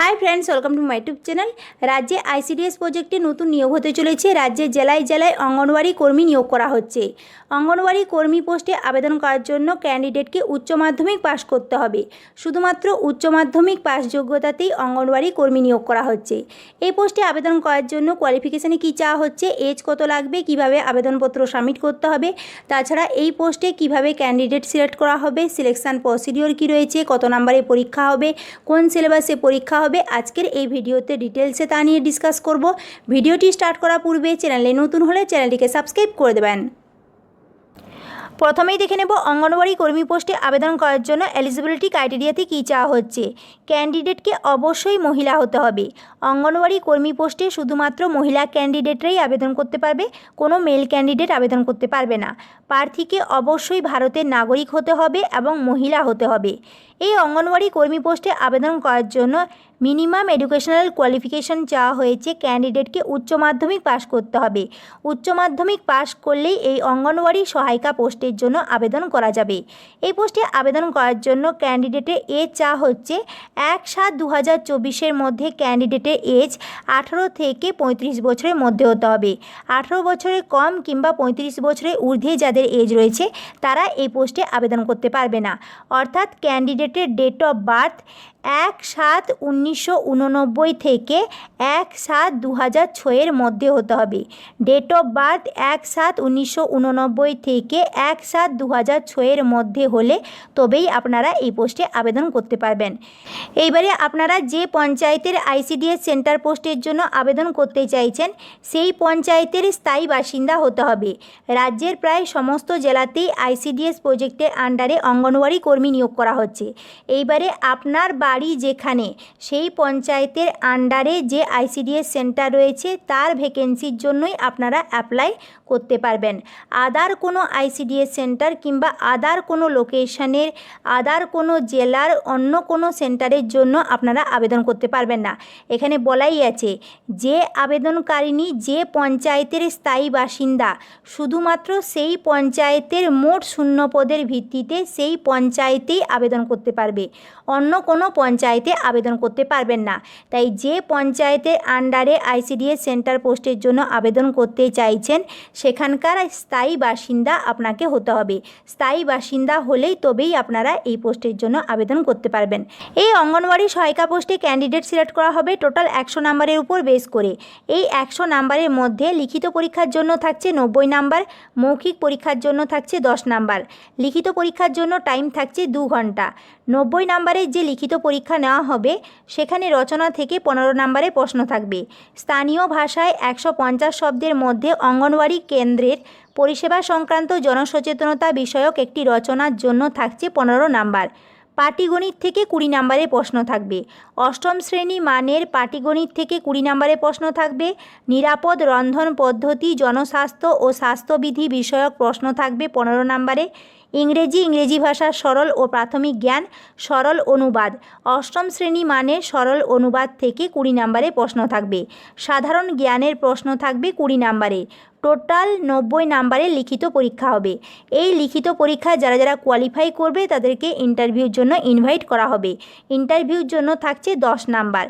Hi friends welcome to my YouTube channel রাজ্যে ICDS প্রজেক্টে নতুন নিয়োগ হতে চলেছে। রাজ্যে জেলায় জেলায় অঙ্গনওয়াড়ি কর্মী নিয়োগ করা হচ্ছে। অঙ্গনওয়াড়ি কর্মী পোস্টে আবেদন করার জন্য ক্যান্ডিডেটকে উচ্চ মাধ্যমিক পাশ করতে হবে। শুধুমাত্র উচ্চ মাধ্যমিক পাস যোগ্যতাতেই অঙ্গনওয়াড়ি কর্মী নিয়োগ করা হচ্ছে। এই পোস্টে আবেদন করার জন্য কোয়ালিফিকেশানে কী চাওয়া হচ্ছে এজ কত লাগবে, কীভাবে আবেদনপত্র সাবমিট করতে হবে, তাছাড়া এই পোস্টে কীভাবে ক্যান্ডিডেট সিলেক্ট করা হবে সিলেকশন প্রসিডিওর কী রয়েছে, কত নম্বরে পরীক্ষা হবে, কোন সিলেবাসে পরীক্ষা হবে। আজকের এই ভিডিওতে ডিটেলসে তা নিয়ে ডিসকাস করব। ভিডিওটি স্টার্ট করার পূর্বে চ্যানেলে নতুন হলে চ্যানেলটিকে সাবস্ক্রাইব করে দেবেন। প্রথমেই দেখে নেব, অঙ্গনওয়াড়ি কর্মী পোস্টে আবেদন করার জন্য এলিজিবিলিটি ক্রাইটেরিয়াতে কী চাওয়া হচ্ছে। ক্যান্ডিডেটকে অবশ্যই মহিলা হতে হবে। অঙ্গনওয়াড়ি কর্মী পোস্টে শুধুমাত্র মহিলা ক্যান্ডিডেটরাই আবেদন করতে পারবে, কোনো মেল ক্যান্ডিডেট আবেদন করতে পারবে না। প্রার্থীকে অবশ্যই ভারতের নাগরিক হতে হবে এবং মহিলা হতে হবে। এই অঙ্গনওয়াড়ি কর্মী পোস্টে আবেদন করার জন্য মিনিমাম এডুকেশনাল কোয়ালিফিকেশন চাওয়া হয়েছে ক্যান্ডিডেটকে উচ্চ মাধ্যমিক পাশ করতে হবে। উচ্চ মাধ্যমিক পাশ করলেই এই অঙ্গনওয়াড়ি সহায়িকা পোস্টের জন্য আবেদন করা যাবে। এই পোস্টে আবেদন করার জন্য ক্যান্ডিডেটের এজ চা হচ্ছে এক সাত দু হাজার চব্বিশের মধ্যে ক্যান্ডিডেটের এজ আঠারো থেকে পঁয়ত্রিশ বছরের মধ্যে হতে হবে। আঠারো বছরের কম কিংবা পঁয়ত্রিশ বছরের ঊর্ধ্বে যাদের এজ রয়েছে, তারা এই পোস্টে আবেদন করতে পারবে না। অর্থাৎ ক্যান্ডিডেটের ডেট অফ বার্থ এক সাত উনিশশো উননব্বই থেকে এক সাত দু হাজার ছয়ের মধ্যে হতে হবে। ডেট অফ বার্থ এক সাত উনিশশো উননব্বই থেকে এক সাত দু হাজার ছয়ের মধ্যে হলে তবেই আপনারা এই পোস্টে আবেদন করতে পারবেন। এইবারে আপনারা যে পঞ্চায়েতের আইসিডিএস সেন্টার পোস্টের জন্য আবেদন করতে চাইছেন, সেই পঞ্চায়েতের স্থায়ী বাসিন্দা হতে হবে। রাজ্যের প্রায় সমস্ত জেলাতেই আইসিডিএস প্রজেক্টের আন্ডারে অঙ্গনওয়াড়ি কর্মী নিয়োগ করা হচ্ছে। এইবারে আপনার বাড়ি যেখানে, সেই পঞ্চায়েতের আন্ডারে যে আইসিডিএস সেন্টার রয়েছে, তার ভ্যাকেন্সির জন্যই আপনারা অ্যাপ্লাই করতে পারবেন। আদার কোনো আইসিডিএস সেন্টার কিংবা আদার কোনো লোকেশনের আদার কোনো জেলার অন্য কোনো সেন্টারের জন্য আপনারা আবেদন করতে পারবেন না। এখানে বলাই আছে, যে আবেদনকারিনী যে পঞ্চায়েতের স্থায়ী বাসিন্দা, শুধুমাত্র সেই পঞ্চায়েতের মোট শূন্য পদের ভিত্তিতে সেই পঞ্চায়েতেই আবেদন করতে পারবে। অন্য কোনো পঞ্চায়েতে আবেদন করতে পারবেন না। তাই যে পঞ্চায়েতের আন্ডারে আইসিডিএস সেন্টার পোস্টের জন্য আবেদন করতে চাইছেন, সেখানকার স্থায়ী বাসিন্দা আপনাকে হতে হবে। স্থায়ী বাসিন্দা হলেই তবেই আপনারা এই পোস্টের জন্য আবেদন করতে পারবেন। এই অঙ্গনওয়াড়ি সহায়িকা পোস্টে ক্যান্ডিডেট সিলেক্ট করা হবে টোটাল একশো নাম্বারের উপর বেস করে। এই একশো নাম্বারের মধ্যে লিখিত পরীক্ষার জন্য থাকছে নব্বই নাম্বার, মৌখিক পরীক্ষার জন্য থাকছে দশ নাম্বার। লিখিত পরীক্ষার জন্য টাইম থাকছে দু ঘণ্টা। নব্বই নাম্বারের যে লিখিত পরীক্ষা নেওয়া হবে, সেখানে রচনা থেকে পনেরো নাম্বারে প্রশ্ন থাকবে। স্থানীয় ভাষায় একশো পঞ্চাশ শব্দের মধ্যে অঙ্গনওয়াড়ি কেন্দ্রের পরিষেবা সংক্রান্ত জনসচেতনতা বিষয়ক একটি রচনার জন্য থাকছে পনেরো নাম্বার। পাটিগণিত থেকে কুড়ি নাম্বারের প্রশ্ন থাকবে। অষ্টম শ্রেণি মানের পাটিগণিত থেকে কুড়ি নাম্বারের প্রশ্ন থাকবে। নিরাপদ রন্ধন পদ্ধতি, জনস্বাস্থ্য ও স্বাস্থ্যবিধি বিষয়ক প্রশ্ন থাকবে পনেরো নাম্বারে। ইংরেজি ইংরেজি ভাষার সরল ও প্রাথমিক জ্ঞান, সরল অনুবাদ। অষ্টম শ্রেণি মানের সরল অনুবাদ থেকে কুড়ি নাম্বারে প্রশ্ন থাকবে। সাধারণ জ্ঞানের প্রশ্ন থাকবে কুড়ি নাম্বারে। টোটাল নব্বই নাম্বারের লিখিত পরীক্ষা হবে। এই লিখিত পরীক্ষায় যারা যারা কোয়ালিফাই করবে তাদেরকে ইন্টারভিউর জন্য ইনভাইট করা হবে। ইন্টারভিউর জন্য থাকছে দশ নাম্বার।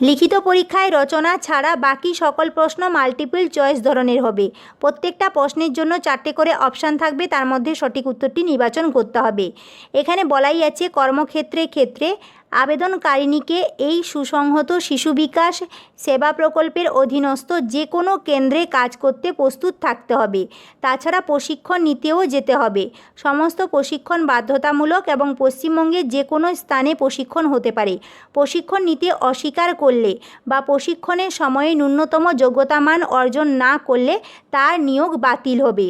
লিখিত পরীক্ষায় রচনা ছাড়া বাকি সকল প্রশ্ন মাল্টিপল চয়েস ধরনের হবে। প্রত্যেকটা প্রশ্নের জন্য চারটে করে অপশান থাকবে, তার মধ্যে সঠিক উত্তরটি নির্বাচন করতে হবে। এখানে বলাই আছে কর্মক্ষেত্রে ক্ষেত্রে আবেদনকারিণীকে এই সুসংহত শিশু বিকাশ সেবা প্রকল্পের অধীনস্থ যে কোনো কেন্দ্রে কাজ করতে প্রস্তুত থাকতে হবে। তাছাড়া প্রশিক্ষণ নিতেও যেতে হবে। সমস্ত প্রশিক্ষণ বাধ্যতামূলক এবং পশ্চিমবঙ্গের যে কোনো স্থানে প্রশিক্ষণ হতে পারে। প্রশিক্ষণ নিতে অস্বীকার করলে বা প্রশিক্ষণের সময়ে ন্যূনতম যোগ্যতা মান অর্জন না করলে তার নিয়োগ বাতিল হবে।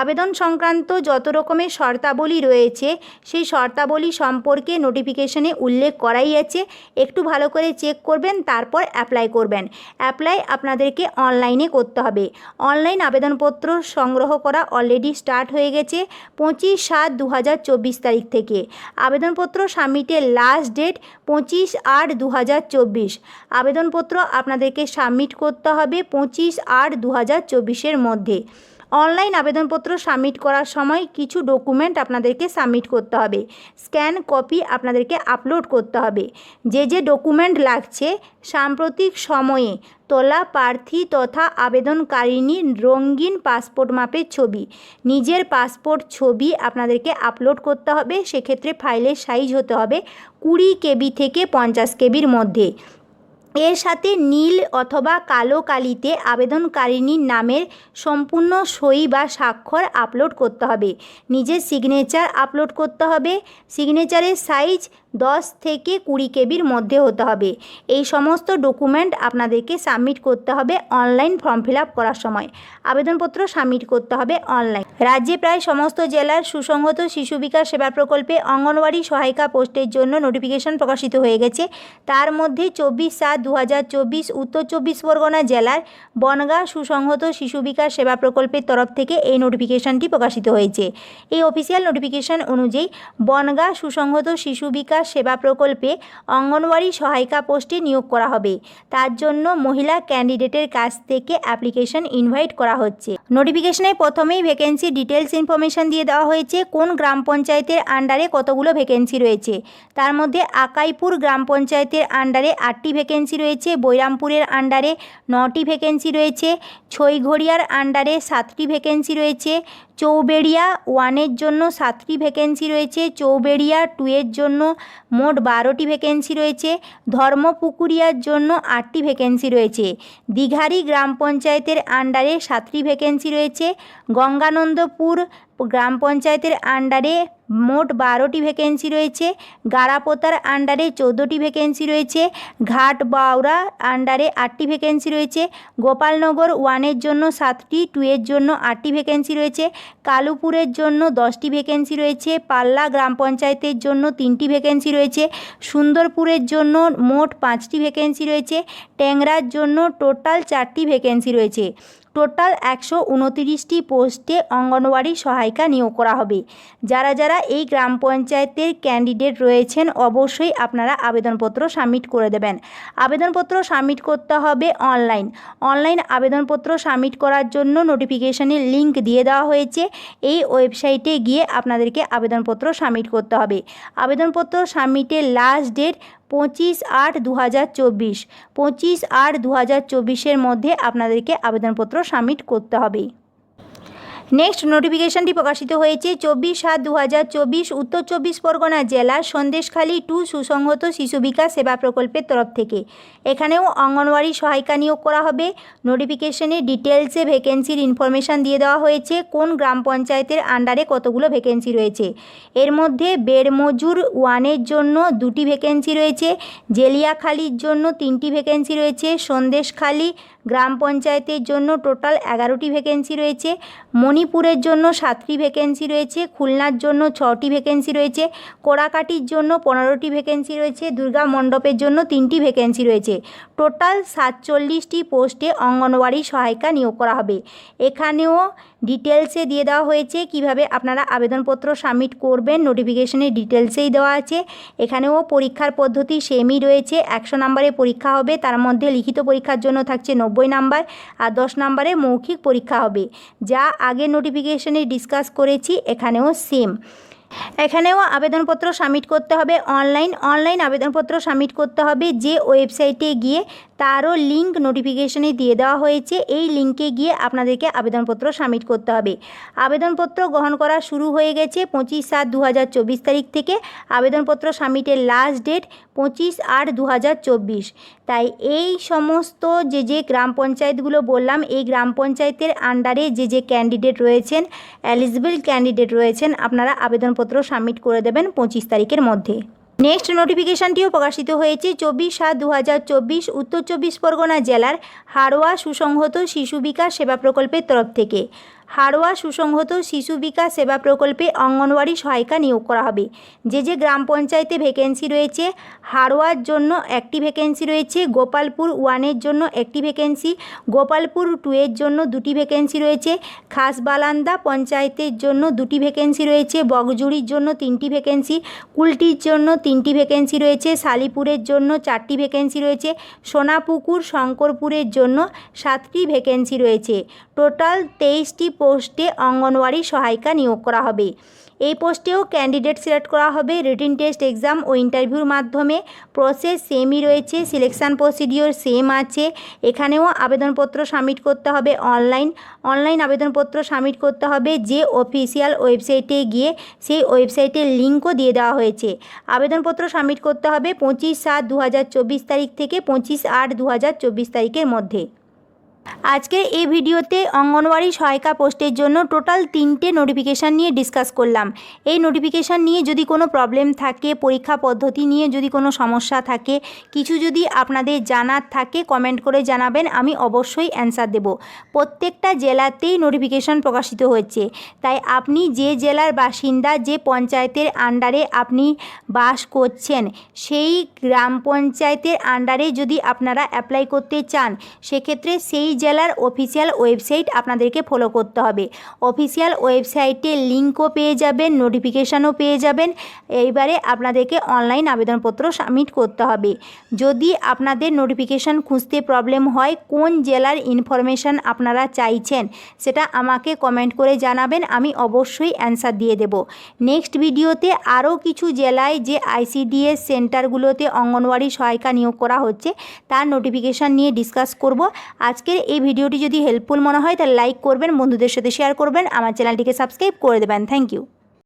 আবেদন সংক্রান্ত যত রকমের শর্তাবলী রয়েছে, সেই শর্তাবলী সম্পর্কে নোটিফিকেশনে উল্লেখ করাই আছে। একটু ভালো করে চেক করবেন, তারপর অ্যাপ্লাই করবেন। অ্যাপ্লাই আপনাদেরকে অনলাইনে করতে হবে। অনলাইন আবেদনপত্র সংগ্রহ করা অলরেডি স্টার্ট হয়ে গেছে পঁচিশ সাত দু তারিখ থেকে। আবেদনপত্র সাবমিটের লাস্ট ডেট পঁচিশ আট দু আবেদনপত্র আপনাদেরকে সাবমিট করতে হবে পঁচিশ আট দু হাজার মধ্যে। অনলাইন আবেদনপত্র সাবমিট করার সময় কিছু ডকুমেন্ট আপনাদেরকে সাবমিট করতে হবে। স্ক্যান কপি আপনাদেরকে আপলোড করতে হবে। যে যে ডকুমেন্ট লাগছে, সাম্প্রতিক সময়ে তোলা প্রার্থী তথা আবেদনকারিনী রঙিন পাসপোর্ট মাপের ছবি, নিজের পাসপোর্ট ছবি আপনাদেরকে আপলোড করতে হবে। সেক্ষেত্রে ফাইলের সাইজ হতে হবে কুড়ি কেবি থেকে পঞ্চাশ কেবির মধ্যে। এর সাথে নীল অথবা কালো কালিতে আবেদনকারিনীর নামের সম্পূর্ণ সই বা স্বাক্ষর আপলোড করতে হবে। নিজের সিগনেচার আপলোড করতে হবে। সিগনেচারের সাইজ দশ থেকে কুড়ি কেবির মধ্যে হতে হবে। এই সমস্ত ডকুমেন্ট আপনাদেরকে সাবমিট করতে হবে অনলাইন ফর্ম ফিল করার সময়। আবেদনপত্র সাবমিট করতে হবে অনলাইন। রাজ্যে প্রায় সমস্ত জেলার সুসংহত শিশু বিকাশ সেবা প্রকল্পে অঙ্গনওয়াড়ি সহায়িকা পোস্টের জন্য নোটিফিকেশন প্রকাশিত হয়ে গেছে। তার মধ্যে চব্বিশ সাত দু উত্তর চব্বিশ পরগনা জেলার বনগাঁ সুসংহত শিশু বিকাশ সেবা প্রকল্পের তরফ থেকে এই নোটিফিকেশনটি প্রকাশিত হয়েছে। এই অফিসিয়াল নোটিফিকেশন অনুযায়ী বনগাঁ সুসংহত শিশু বিকাশ সেবা প্রকল্পে অঙ্গনওয়াড়ি সহায়িকা পোস্টে নিয়োগ করা হবে। তার জন্য মহিলা ক্যান্ডিডেটের কাছ থেকে অ্যাপ্লিকেশন ইনভাইট করা হচ্ছে। নোটিফিকেশনে প্রথমেই ভ্যাকেন্সি ডিটেলস ইনফরমেশন দিয়ে দেওয়া হয়েছে, কোন গ্রাম পঞ্চায়েতের আন্ডারে কতগুলো ভ্যাকেন্সি রয়েছে। তার মধ্যে আকাইপুর গ্রাম পঞ্চায়েতের আন্ডারে আটটি ভ্যাকেন্সি রয়েছে, বৈরামপুরের আন্ডারে নটি ভ্যাকেন্সি রয়েছে, ছইঘড়িয়ার আন্ডারে সাতটি ভ্যাকেন্সি রয়েছে, চৌবেড়িয়া ওয়ানের জন্য সাতটি ভ্যাকেন্সি রয়েছে, চৌবেড়িয়া টু এর জন্য মোট বারোটি ভ্যাকেন্সি রয়েছে। ধর্মপুকুরিয়ার জন্য আটটি ভ্যাকেন্সি রয়েছে। দীঘারি গ্রাম পঞ্চায়েতের আন্ডারে সাতটি ভ্যাকেন্সি রয়েছে। গঙ্গানন্দপুর গ্রাম পঞ্চায়েতের আন্ডারে মোট বারোটি ভ্যাকেন্সি রয়েছে। গারাপোতার আন্ডারে চৌদ্দটি ভ্যাকেন্সি রয়েছে। ঘাট বাউরা আন্ডারে আটটি ভ্যাকেন্সি রয়েছে। গোপালনগর ওয়ানের জন্য সাতটি টু এর জন্য আটটি ভ্যাকেন্সি রয়েছে। কালুপুরের জন্য দশটি ভ্যাকেন্সি রয়েছে। পাল্লা গ্রাম পঞ্চায়েতের জন্য তিনটি ভ্যাকেন্সি রয়েছে। সুন্দরপুরের জন্য মোট পাঁচটি ভ্যাকেন্সি রয়েছে। ট্যাংরার জন্য টোটাল চারটি ভ্যাকেন্সি রয়েছে। টোটাল একশো উনতিরিশটি পোস্টে অঙ্গনওয়াড়ি সহায়িকা নিয়োগ করা হবে। যারা যারা এই গ্রাম পঞ্চায়েতের ক্যান্ডিডেট রয়েছেন, অবশ্যই আপনারা আবেদনপত্র সাবমিট করে দেবেন। আবেদনপত্র সাবমিট করতে হবে অনলাইন। অনলাইন আবেদনপত্র সাবমিট করার জন্য নোটিফিকেশানের লিঙ্ক দিয়ে দেওয়া হয়েছে। এই ওয়েবসাইটে গিয়ে আপনাদেরকে আবেদনপত্র সাবমিট করতে হবে। আবেদনপত্র সাবমিটের লাস্ট ডেট পঁচিশ আট দু হাজার চব্বিশ। পঁচিশ আট দু হাজার চব্বিশের মধ্যে আপনাদেরকে আবেদনপত্র সাবমিট করতে হবে। নেক্সট নোটিফিকেশনটি প্রকাশিত হয়েছে চব্বিশ সাত দু উত্তর চব্বিশ পরগনা জেলার সন্দেশখালী টু সুসংহত শিশু বিকাশ সেবা প্রকল্পের তরফ থেকে। এখানেও অঙ্গনওয়াড়ি সহায়িকা নিয়োগ করা হবে। নোটিফিকেশনে ডিটেলসে ভ্যাকেন্সির ইনফরমেশান দিয়ে দেওয়া হয়েছে। কোন গ্রাম পঞ্চায়েতের আন্ডারে কতগুলো ভ্যাকেন্সি রয়েছে? এর মধ্যে বেড়মজুর ওয়ানের জন্য দুটি ভ্যাকেন্সি রয়েছে। জেলিয়াখালির জন্য তিনটি ভ্যাকেন্সি রয়েছে। সন্দেশখালী গ্রাম পঞ্চায়েতের জন্য টোটাল এগারোটি ভ্যাকেন্সি রয়েছে। মণিপুরের জন্য সাতটি ভ্যাকেন্সি রয়েছে, খুলনার জন্য ছটি ভ্যাকেন্সি রয়েছে, কোড়াকাটির জন্য পনেরোটি ভ্যাকেন্সি রয়েছে, দুর্গা মণ্ডপের জন্য তিনটি ভ্যাকেন্সি রয়েছে। টোটাল সাতচল্লিশটি পোস্টে অঙ্গনওয়াড়ি সহায়িকা নিয়োগ করা হবে। এখানেও ডিটেলসে দিয়ে দেওয়া হয়েছে কীভাবে আপনারা আবেদনপত্র সাবমিট করবেন। নোটিফিকেশনের ডিটেলসেই দেওয়া আছে। এখানেও পরীক্ষার পদ্ধতি সেমই রয়েছে। একশো নম্বরে পরীক্ষা হবে, তার মধ্যে লিখিত পরীক্ষার জন্য থাকছে নব্বই নাম্বার আর দশ নম্বরে মৌখিক পরীক্ষা হবে। যা আগের নোটিফিকেশনে ডিসকাস করেছি, এখানেও সেম। এখানেও আবেদনপত্র সাবমিট করতে হবে অনলাইন। অনলাইন আবেদনপত্র সাবমিট করতে হবে যে ওয়েবসাইটে গিয়ে তারও লিঙ্ক নোটিফিকেশনে দিয়ে দেওয়া হয়েছে। এই লিঙ্কে গিয়ে আপনাদেরকে আবেদনপত্র সাবমিট করতে হবে। আবেদনপত্র গ্রহণ করা শুরু হয়ে গেছে পঁচিশ সাত দু তারিখ থেকে। আবেদনপত্র সাবমিটের লাস্ট ডেট পঁচিশ আট দু তাই এই সমস্ত যে যে গ্রাম পঞ্চায়েতগুলো বললাম, এই গ্রাম পঞ্চায়েতের আন্ডারে যে যে ক্যান্ডিডেট রয়েছেন এলিজিবল ক্যান্ডিডেট রয়েছেন, আপনারা আবেদনপত্র সাবমিট করে দেবেন পঁচিশ তারিখের মধ্যে। নেক্সট নোটিফিকেশনটিও প্রকাশিত হয়েছে চব্বিশ সাত দু উত্তর চব্বিশ পরগনা জেলার হাড়োয়া সুসংহত শিশু বিকাশ সেবা প্রকল্পের তরফ থেকে। হাড়োয়া সুসংহত শিশু বিকাশ সেবা প্রকল্পে অঙ্গনওয়াড়ি সহায়িকা নিয়োগ করা হবে। যে যে গ্রাম পঞ্চায়েতে ভ্যাকেন্সি রয়েছে হাড়োয়ার জন্য একটি ভ্যাকেন্সি রয়েছে, গোপালপুর ওয়ানের জন্য একটি ভ্যাকেন্সি গোপালপুর টু এর জন্য দুটি ভ্যাকেন্সি রয়েছে, খাসবালান্দা পঞ্চায়েতের জন্য দুটি ভ্যাকেন্সি রয়েছে, বগজুড়ির জন্য তিনটি ভ্যাকেন্সি কুলটির জন্য তিনটি ভ্যাকেন্সি রয়েছে, শালিপুরের জন্য চারটি ভ্যাকেন্সি রয়েছে, সোনাপুকুর, শঙ্করপুরের জন্য সাতটি ভ্যাকেন্সি রয়েছে। টোটাল তেইশটি পোস্টে অঙ্গনওয়াড়ি সহায়িকা নিয়োগ করা হবে। এই পোস্টেও ক্যান্ডিডেট সিলেক্ট করা হবে। রিটিন টেস্ট, এক্সাম ও ইন্টারভিউর মাধ্যমে প্রসেস সেমই রয়েছে, সিলেকশান প্রসিডিওর সেম আছে। এখানেও আবেদনপত্র সাবমিট করতে হবে অনলাইন। অনলাইন আবেদনপত্র সাবমিট করতে হবে যে অফিসিয়াল ওয়েবসাইটে গিয়ে সেই ওয়েবসাইটের লিঙ্কও দিয়ে দেওয়া হয়েছে। আবেদনপত্র সাবমিট করতে হবে পঁচিশ সাত দু তারিখ থেকে পঁচিশ আট দু তারিখের মধ্যে। আজকের এই ভিডিওতে অঙ্গনওয়াড়ি সহায়িকা পোস্টের জন্য টোটাল তিনটে নোটিফিকেশান নিয়ে ডিসকাস করলাম। এই নোটিফিকেশান নিয়ে যদি কোনো প্রবলেম থাকে, পরীক্ষা পদ্ধতি নিয়ে যদি কোনো সমস্যা থাকে, কিছু যদি আপনাদের জানার থাকে, কমেন্ট করে জানাবেন, আমি অবশ্যই অ্যান্সার দেব। প্রত্যেকটা জেলাতেই নোটিফিকেশান প্রকাশিত হয়েছে। তাই আপনি যে জেলার বাসিন্দা, যে পঞ্চায়েতের আন্ডারে আপনি বাস করছেন, সেই গ্রাম পঞ্চায়েতের আন্ডারে যদি আপনারা অ্যাপ্লাই করতে চান, সেক্ষেত্রে সেই জেলার অফিসিয়াল ওয়েবসাইট আপনাদেরকে ফলো করতে হবে। অফিসিয়াল ওয়েবসাইটে লিঙ্কও পেয়ে যাবেন নোটিফিকেশানও পেয়ে যাবেন। এইবারে আপনাদেরকে অনলাইন আবেদনপত্র সাবমিট করতে হবে। যদি আপনাদের নোটিফিকেশান খুঁজতে প্রবলেম হয়, কোন জেলার ইনফরমেশান আপনারা চাইছেন, সেটা আমাকে কমেন্ট করে জানাবেন, আমি অবশ্যই অ্যান্সার দিয়ে দেব। নেক্সট ভিডিওতে আরও কিছু জেলায় যে আইসিডিএস সেন্টারগুলোতে অঙ্গনওয়াড়ি সহায়িকা নিয়োগ করা হচ্ছে, তার নোটিফিকেশান নিয়ে ডিসকাস করব। আজকের এই ভিডিওটি যদি হেল্পফুল মনে হয় তাহলে লাইক করবেন, বন্ধুদের সাথে শেয়ার করবেন, আমার চ্যানেলটিকে সাবস্ক্রাইব করে দেবেন। Thank you